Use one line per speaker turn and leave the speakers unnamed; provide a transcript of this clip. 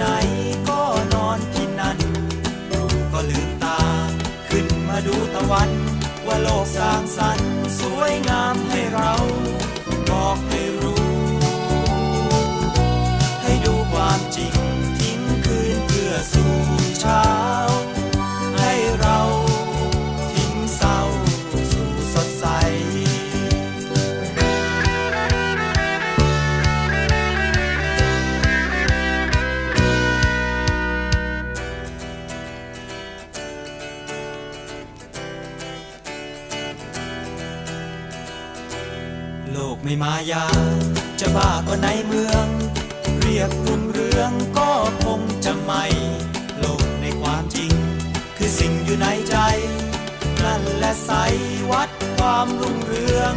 ไหนก็นอนที่นั่นลูกก็ลืมตา ขึ้นมาดูตะวัน ว่าโลกสร้างสรรค์สวยงาม โลกไม่มายา จะบ้าก็ในเมือง เรียกรุ่งเรืองก็คงจะไม่ โลกในความจริง คือสิ่งอยู่ในใจ นั่นแหละใสวัดความรุ่งเรือง